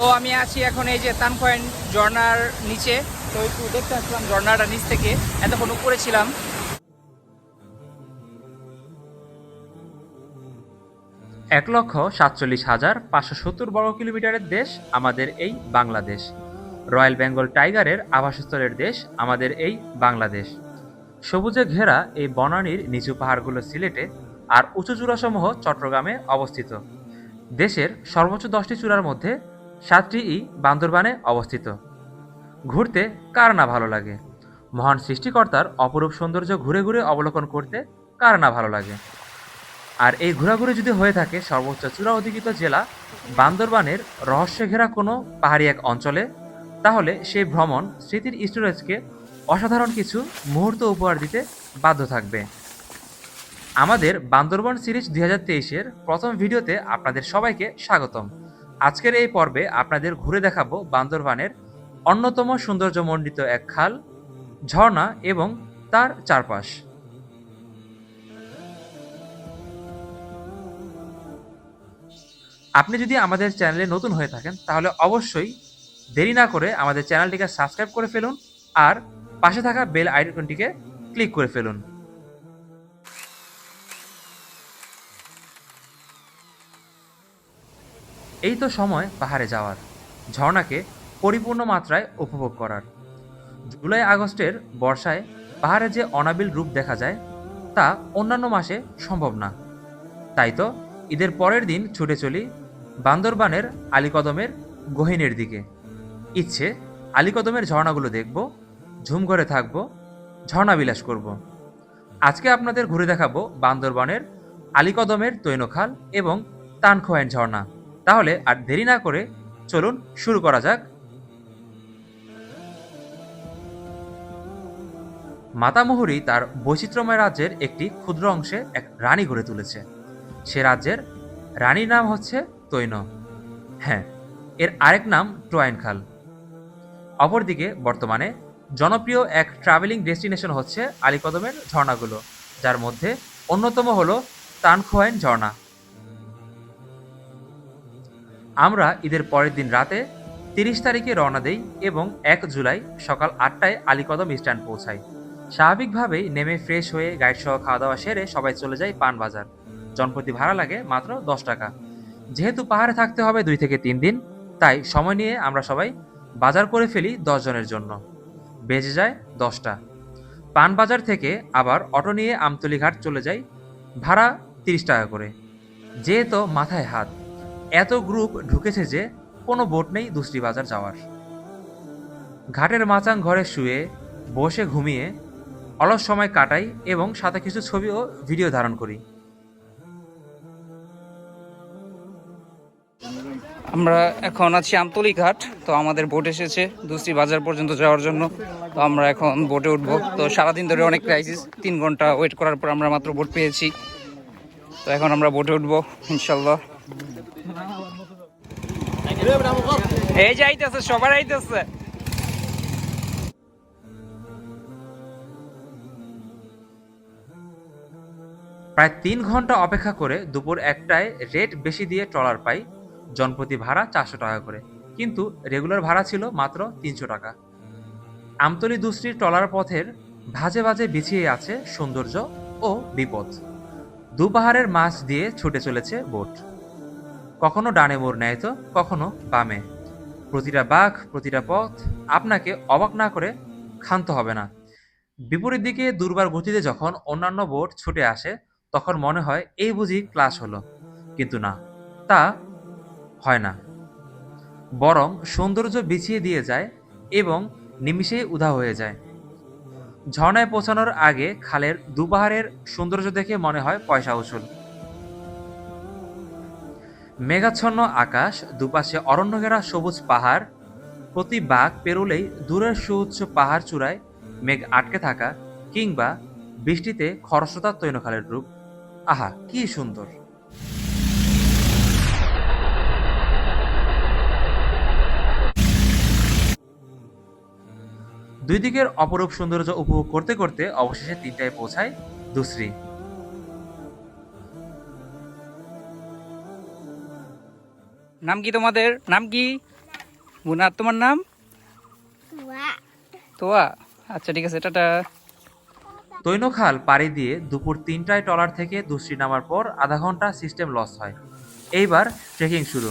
তো আমি আছি এখন এই যে তান পয়েন্ট ঝর্ণার নিচে। তো একটু দেখতে আসলাম ঝর্ণাটা নিচ থেকে। এতক্ষণ উপরে ছিলাম। এক লক্ষ সাতচল্লিশ হাজার পাঁচশো সত্তর বর্গ কিলোমিটারের দেশ আমাদের এই বাংলাদেশ। রয়্যাল বেঙ্গল টাইগারের আবাসস্থলের দেশ আমাদের এই বাংলাদেশ। সবুজে ঘেরা এই বনানীর নিচু পাহাড়গুলো সিলেটে আর উঁচু চূড়াসমূহ চট্টগ্রামে অবস্থিত। দেশের সর্বোচ্চ দশটি চূড়ার মধ্যে সাতটিই বান্দরবানে অবস্থিত। ঘুরতে কার না ভালো লাগে? মহান সৃষ্টিকর্তার অপরূপ সৌন্দর্য ঘুরে ঘুরে অবলোকন করতে কার না ভালো লাগে? আর এই ঘোরাঘুরি যদি হয়ে থাকে সর্বোচ্চ চূড়া অধিকৃত জেলা বান্দরবানের রহস্যে ঘেরা কোনো পাহাড়ি এক অঞ্চলে, তাহলে সেই ভ্রমণ স্মৃতির স্টোরেজকে অসাধারণ কিছু মুহূর্ত উপহার দিতে বাধ্য থাকবে। আমাদের বান্দরবান সিরিজ দুই হাজার তেইশের প্রথম ভিডিওতে আপনাদের সবাইকে স্বাগতম। আজকের এই পর্বে আপনাদের ঘুরে দেখাবো বান্দরবানের অন্যতম সৌন্দর্যমণ্ডিত এক খাল, ঝর্ণা এবং তার চারপাশ। আপনি যদি আমাদের চ্যানেলে নতুন হয়ে থাকেন, তাহলে অবশ্যই দেরি না করে আমাদের চ্যানেলটিকে সাবস্ক্রাইব করে ফেলুন আর পাশে থাকা বেল আইকনটিকে ক্লিক করে ফেলুন। এই তো সময় পাহাড়ে যাওয়ার। ঝর্ণাকে পরিপূর্ণ মাত্রায় উপভোগ করার। জুলাই আগস্টের বর্ষায় পাহাড়ে যে অনাবিল রূপ দেখা যায়, তা অন্যান্য মাসে সম্ভব না। তাই তো ঈদের পরের দিন ছুটে চলি বান্দরবানের আলীকদমের গহিনের দিকে। ইচ্ছে, আলীকদমের ঝর্ণাগুলো দেখব, ঝুম ঘরে থাকব ঝর্ণা বিলাস করব। আজকে আপনাদের ঘুরে দেখাবো বান্দরবানের আলীকদমের তৈনখাল এবং তানখোয়াইন ঝর্ণা। তাহলে আর দেরি না করে চলুন শুরু করা যাক। মাতামুহুরি তার বৈচিত্র্যময় রাজ্যের একটি ক্ষুদ্র অংশে এক রানী গড়ে তুলেছে। সে রাজ্যের রানীর নাম হচ্ছে তৈন। হ্যাঁ এর আরেক নাম টোয়াইন খাল অপরদিকে বর্তমানে জনপ্রিয় এক ট্রাভেলিং ডেস্টিনেশন হচ্ছে আলীকদমের ঝর্ণাগুলো, যার মধ্যে অন্যতম হলো তানখোয়াইন ঝর্ণা। আমরা ঈদের পরের দিন রাতে তিরিশ তারিখে রওনা দেই এবং এক জুলাই সকাল আটটায় আলীকদম স্ট্যান্ড পৌঁছাই। স্বাভাবিকভাবেই নেমে ফ্রেশ হয়ে গাইড সহ খাওয়া দাওয়া সেরে সবাই চলে যায় পান বাজার। জনপ্রতি ভাড়া লাগে মাত্র দশ টাকা। যেহেতু পাহাড়ে থাকতে হবে দুই থেকে তিন দিন, তাই সময় নিয়ে আমরা সবাই বাজার করে ফেলি দশ জনের জন্য। বেজে যায় দশটা। পান বাজার থেকে আবার অটো নিয়ে আমতলি ঘাট চলে যাই ভাড়া তিরিশ টাকা করে। যেহেতু মাথায় হাত এত গ্রুপ ঢুকেছে যে কোনো বোট নেই দুসরি বাজার যাওয়ার। ঘাটের মাচাং ঘরে শুয়ে, বসে ঘুমিয়ে, অলস সময় কাটাই এবং সাথে কিছু ছবি ও ভিডিও ধারণ করি। আমরা এখন আছি আমতলি ঘাট, তো আমাদের বোট এসেছে দুসরি বাজার পর্যন্ত যাওয়ার জন্য। তো আমরা এখন বোটে উঠবো। তো সারাদিন ধরে অনেক ক্রাইসিস তিন ঘণ্টা ওয়েট করার পর আমরা মাত্র বোট পেয়েছি। তো এখন আমরা বোটে উঠবো, ইনশাল্লাহ। এই যে আইতেছে, সবার আইতেছে। প্রায় তিন ঘণ্টা অপেক্ষা করে দুপুর একটায় রেট বেশি দিয়ে ট্রলার পাই, জনপ্রতি ভাড়া চারশো টাকা করে। কিন্তু রেগুলার ভাড়া ছিল মাত্র তিনশো টাকা। আমতলি দুশ্রীর ট্রলার পথের ভাজে ভাজে বিছিয়ে আছে সৌন্দর্য ও বিপদ। দু পাহাড়ের মাছ দিয়ে ছুটে চলেছে বোট। কখনো ডানে মোড় নেয় তো, কখনো বামে। প্রতিটা বাঘ, প্রতিটা পথ আপনাকে অবাক না করে ক্ষান্ত হবে না। বিপরীত দিকে দুর্বার গতিতে যখন অন্যান্য বোট ছুটে আসে, তখন মনে হয় এই বুঝি ক্লাস হলো। কিন্তু না, তা হয় না। বরং সৌন্দর্য বিছিয়ে দিয়ে যায় এবং নিমিষেই উধা হয়ে যায়। ঝর্ণায় পৌঁছানোর আগে খালের দুপাহাড়ের সৌন্দর্য দেখে মনে হয় পয়সা উসুল। মেঘাচ্ছন্ন আকাশ, দুপাশে অরণ্য ঘেরা সবুজ পাহাড়, প্রতি বাঘ পেরোলেই দূরের সুউচ্চ পাহাড় চূড়ায় মেঘ আটকে থাকা কিংবা বৃষ্টিতে খরস্রোতা তৈনখালের রূপ। আহা, কি সুন্দর! দুই দিকের অপরূপ সৌন্দর্য উপভোগ করতে করতে অবশেষে তিনটায় পৌঁছায় দুশ্রী। নাম কি তোমাদের? নাম কি? মুনা তোমার নাম. তোয়া। আচ্ছা ঠিক আছে টাটা। তৈনখাল পাড়ি দিয়ে দুপুর তিনটায় ট্রলার থেকে দুশ্রী নামার পর আধা ঘণ্টা সিস্টেম লস হয়। এইবার ট্রেকিং শুরু।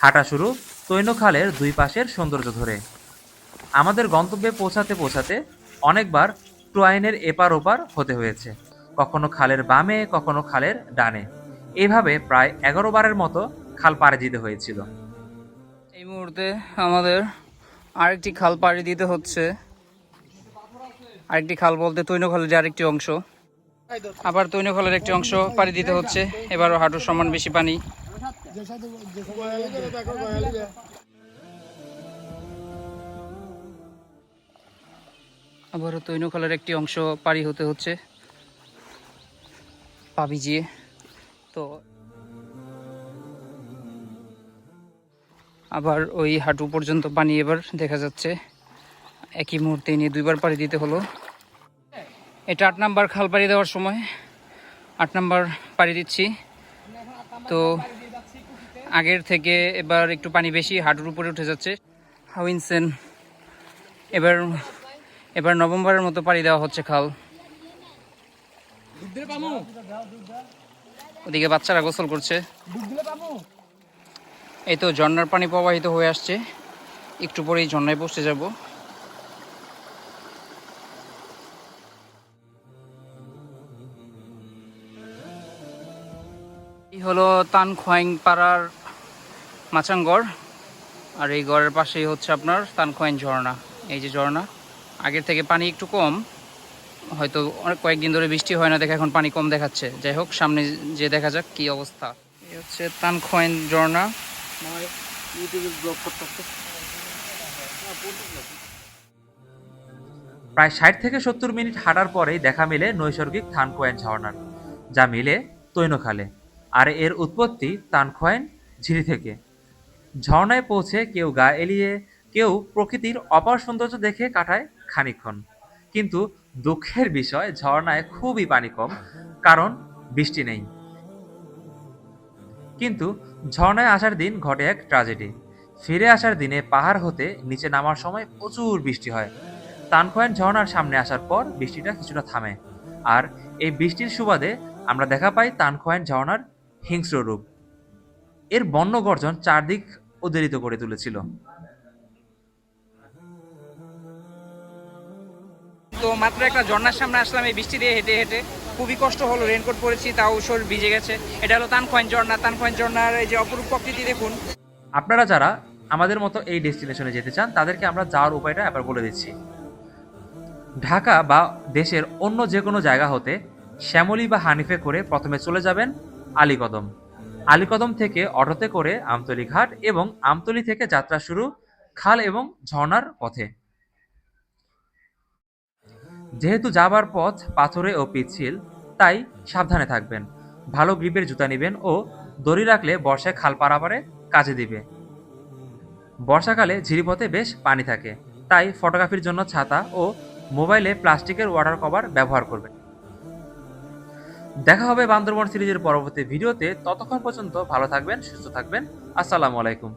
হাঁটা শুরু তৈনখালের দুই পাশের সৌন্দর্য ধরে। আমাদের গন্তব্যে পৌঁছাতে পৌঁছাতে অনেকবার টুয়াইনের এপার ওপার হতে হয়েছে। কখনো খালের বামে কখনো খালের ডানে। এভাবে প্রায় এগারো বারের মতো খাল পাড়ি দিতে হয়েছিল। এই মুহূর্তে আমাদের আরেকটি খাল পাড়ি দিতে হচ্ছে। আরেকটি খাল বলতে তৈনখালের যে আরেকটি অংশ। আবার তৈনখালের একটি অংশ পাড়ি দিতে হচ্ছে। এবারও হাঁটুর সমান বেশি পানি। আবারও তৈনখালের একটি অংশ পাড়ি হতে হচ্ছে। পা ভিজিয়ে। তো আবার ওই হাঁটু পর্যন্ত পানি এবার দেখা যাচ্ছে। একই মুহূর্তে নিয়ে দুইবার পাড়ি দিতে হলো। এটা আট নাম্বার খাল পাড়ি দেওয়ার সময় আট নাম্বার পাড়ি দিচ্ছি। তো আগের থেকে এবার একটু পানি বেশি হাঁটুর উপরে উঠে যাচ্ছে। হাউইনসেন এবার এবার নভেম্বরের মতো পাড়ি দেওয়া হচ্ছে খাল। ওদিকে বাচ্চারা গোসল করছে। এই তো ঝর্নার পানি প্রবাহিত হয়ে আসছে। একটু পরেই ঝর্ণায় পৌঁছে যাব। এই হলো তান খোয়াইং পাড়ার মাচাঙ্গড় আর এই গড়ের পাশেই হচ্ছে আপনার তান খোয়াইং ঝর্ণা। এই যে ঝর্ণা, আগের থেকে পানি একটু কম। হয়তো অনেক কয়েকদিন ধরে বৃষ্টি হয় না দেখে এখন পানি কম দেখাচ্ছে। যাই হোক, সামনে যে দেখা যাক কি অবস্থা। এই হচ্ছে তান খোয়াইং ঝর্ণা। প্রায় ষাট থেকে সত্তর মিনিট হাঁটার পরেই দেখা মিলে নৈসর্গিক থানকোয়েন ঝর্ণার, যা মিলে তৈনখালে। আর এর উৎপত্তি তানখোয়েন ঝিরি থেকে। ঝর্ণায় পৌঁছে কেউ গা এলিয়ে কেউ প্রকৃতির অপার সৌন্দর্য দেখে কাটায় খানিকক্ষণ। কিন্তু দুঃখের বিষয়, ঝর্ণায় খুবই পানি কম, কারণ বৃষ্টি নেই। কিন্তু ঝর্ণায় আসার দিন ঘটে এক ট্র্যাজেডি ফিরে আসার দিনে পাহাড় হতে নিচে নামার সময় প্রচুর বৃষ্টি হয়। তানকোয়েন ঝর্ণার সামনে আসার পর বৃষ্টিটা কিছুটা থামে। আর এই বৃষ্টির সুবাদে আমরা দেখা পাই তানকোয়েন ঝর্ণার হিংস্র রূপ। এর বন্য গর্জন চারদিক উদ্বেলিত করে তুলেছিল। তো মাত্র একটা ঝর্ণার সামনে আসলাম এই বৃষ্টি দিয়ে হেঁটে হেঁটে। খুবই কষ্ট হলো রেনকোট পরেছি, তাও শরীর ভিজে গেছে। এটা হলো তানখয়েন ঝর্ণা। তানখয়েন ঝর্ণার এই যে অপরূপ প্রকৃতি দেখুন। আপনারা যারা আমাদের মতো এই ডেস্টিনেশনে যেতে চান, তাদেরকে আমরা যাওয়ার উপায়টা এবার বলে দিচ্ছি। ঢাকা বা দেশের অন্য যে কোনো জায়গা হতে শ্যামলী বা হানিফে করে প্রথমে চলে যাবেন আলীকদম। আলীকদম থেকে অটোতে করে আমতলী ঘাট এবং আমতলি থেকে যাত্রা শুরু খাল এবং ঝর্ণার পথে। যেহেতু যাবার পথ পাথরে ও পিচ্ছিল, তাই সাবধানে থাকবেন। ভালো গ্রিপের জুতা নেবেন ও দড়ি রাখলে বর্ষায় খাল পারাপারে কাজে দিবে। বর্ষাকালে ঝিরিপথে বেশ পানি থাকে, তাই ফটোগ্রাফির জন্য ছাতা ও মোবাইলে প্লাস্টিকের ওয়াটার কভার ব্যবহার করবেন। দেখা হবে বান্দরবন সিরিজের পরবর্তী ভিডিওতে। ততক্ষণ পর্যন্ত ভালো থাকবেন, সুস্থ থাকবেন। আসসালামু আলাইকুম।